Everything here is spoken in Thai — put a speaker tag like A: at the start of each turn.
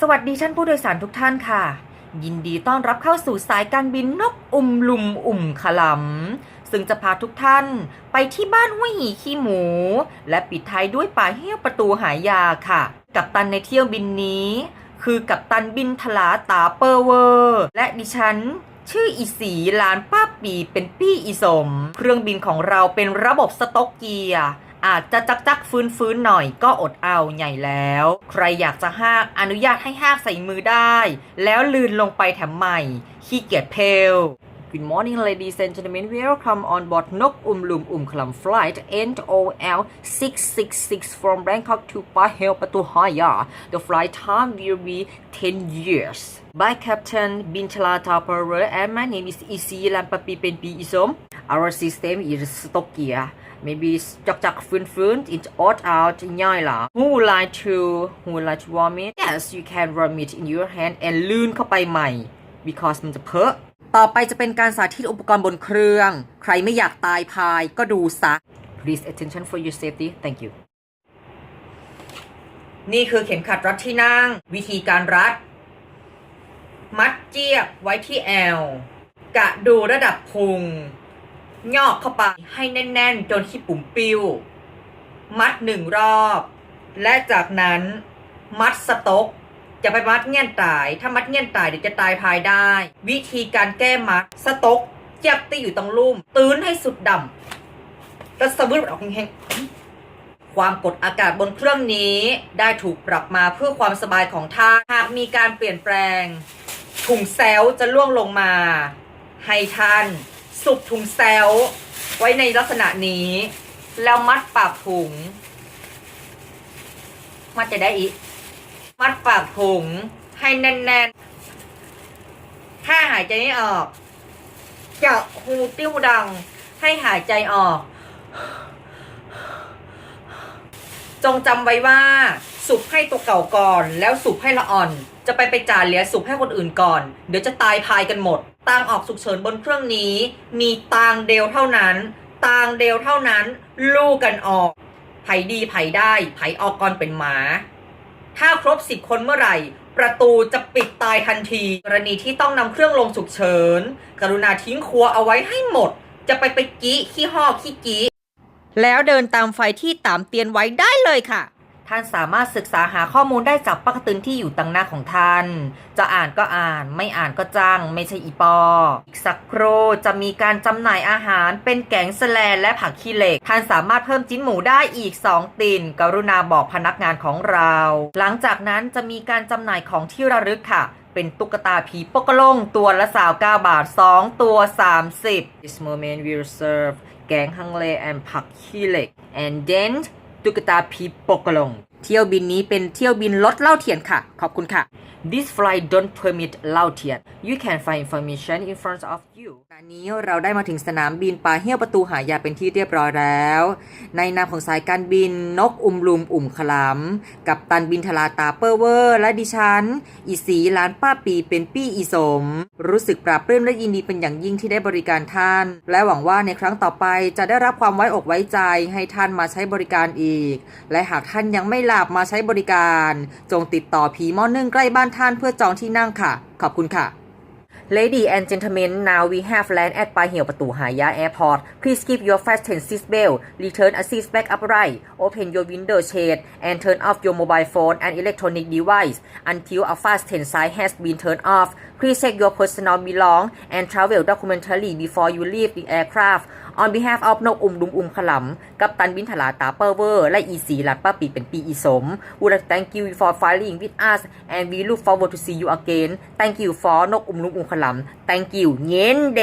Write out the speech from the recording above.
A: สวัสดีท่านผู้โดยสารทุกท่านค่ะ ยินดีต้อนรับเข้าสู่สายการบินนกอุ่มลุมอุ่มขลำซึ่งจะพาทุกท่านไปที่บ้านห้วยหีขี้หมู และปิดท้ายด้วยป่าเหี้ยวประตูหายาค่ะ กับตันในเที่ยวบินนี้ คือกับตันบินทลาตาเปอร์เวอร์ และดิฉันชื่ออีสีหลานป้าปีเป็นปี้อีสม เครื่องบินของเราเป็นระบบสต็อกเกียร์ อาจจะจักจักฟื้นฟื้นหน่อยก็อดเอาใหญ่แล้ว ใครอยากจะห้ากอนุญาตให้ห้ากใส่มือได้ แล้วลืนลงไปแถมใหม่ขี้เกียจเพล Good morning ladies and gentlemen welcome on board Nok Um Lum Um Klam flight NOL 666 from Bangkok to Pahel Patuhaya the flight time will be 10 years by Captain Bintala Taparer and my name is Isi Lampapi Penpi Isom our system is Stokia maybe จักจักฟื้นฟื้น it odd out ย่อยล่ะ Who would like to Who would like to warm it Yes you can warm it in your hand and ลื่นเข้าไปใหม่ because มันจะเพอะ ต่อไปจะเป็นการสาธิตอุปกรณ์บนเครื่อง ใครไม่อยากตายพายก็ดูซะ Please attention for your safety thank you นี่คือเข็มขัดรัดที่นั่ง วิธีการรัด มัดเจี๊ยบไว้ที่แอวกะดูระดับพุงยอกเข้าไปให้แน่น ๆ จนที่ปุ่มปิ้วมัดหนึ่งรอบ และจากนั้นมัดสต๊อก จะไปมัดเงี้ยนตาย ถ้ามัดเงี้ยนตายเดี๋ยวจะตายภายได้ วิธีการแก้มัด สต๊อกเจี๊ยบตีอยู่ตรงลุ่ม ตื้นให้สุดดำแล้วสะบึดออกแห้งๆความกดอากาศบนเครื่องนี้ได้ถูกปรับมาเพื่อความสบายของท่านหากมีการเปลี่ยนแปลง ถุงแซลจะล่วงลงมา ให้ท่าน สุบถุงแซลไว้ในลักษณะนี้ แล้วมัดปากถุง มัดจะได้อีก มัดปากถุงให้แน่นๆ ถ้าหายใจไม่ออก เจาะหูติ้วดังให้หายใจออก จงจำไว้ว่า สุบให้ตัวเก่าก่อน แล้วสุบให้ละอ่อน จะไปไปจ่าเหลียสุบให้คนอื่นก่อน เดี๋ยวจะตายพายกันหมดตางออกฉุกเฉินบนเครื่องนี้ มีตางเดวเท่านั้น ตางเดวเท่านั้น ลู่กันออกไผดีไผได้ไผออกก่อนเป็นหมา ถ้าครบสิบคนเมื่อไหร่ ประตูจะปิดตายทันที กรณีที่ต้องนำเครื่องลงฉุกเฉิน กรุณาทิ้งครัวเอาไว้ให้หมด จะไปไปกี้ขี้หอขี้กี้แล้วเดินตามไฟที่ตามเตียนไว้ได้เลยค่ะ ท่านสามารถศึกษาหาข้อมูลได้จากปักตึนที่อยู่ตังหน้าของท่าน จะอ่านก็อ่าน ไม่อ่านก็จ้าง ไม่ใช่อีปอ อีกสักครู่จะมีการจำหน่ายอาหารเป็นแกงสแลนและผักขี้เหล็ก ท่านสามารถเพิ่มจิ้นหมูได้อีก 2 ตินกรุณาบอกพนักงานของเรา หลังจากนั้นจะมีการจำหน่ายของที่ระลึกค่ะเป็นตุ๊กตาผีปกลงตัวละสาว9บาท2ตัว 30 This moment will serve แกงฮังเล and ผักขี้เหล็ก and then ตุ๊กตาผีปกลง เที่ยวบินนี้เป็นเที่ยวบินลดเหล้าเทียนค่ะ ขอบคุณค่ะ This flight don't permit เหล้าเทียน You can find information in front of you ตอนนี้เราได้มาถึงสนามบินปาเฮียวประตูหายาเป็นที่เรียบร้อยแล้ว ในนามของสายการบินนกอุมลุมอุ่มขลำกับตันบินทลาตาเปอร์เวอร์ และดิฉัน อีสีล้านป้าปีเป็นปี้อีสม รู้สึกปราบปลื้มและยินดีเป็นอย่างยิ่งที่ได้บริการท่าน และหวังว่าในครั้งต่อไปจะได้รับความไว้อกไว้ใจให้ท่านมาใช้บริการอีก และหากท่านยังไม่หลับมาใช้บริการ จงติดต่อผีหม้อนึ่งใกล้บ้านท่านเพื่อจองที่นั่งค่ะ ขอบคุณค่ะ Ladies and gentlemen, now we have landed at Pai Hill Patu Haya Airport. Please keep your fasten seat belt, return a seat back upright, open your window shade, and turn off your mobile phone and electronic device until a fasten sign has been turned off. Please check your personal belong and travel documentary before you leave the aircraft. On behalf of นกอุมดุมอุมขลำกับตันบินถลาตาเปอร์เวอร์และอีสีหลัดป้าปีเป็นปีอีสม would like thank you for flying with us and we look forward to see you again thank you for นกอุมดุมอุมขลำ thank you เย็นเด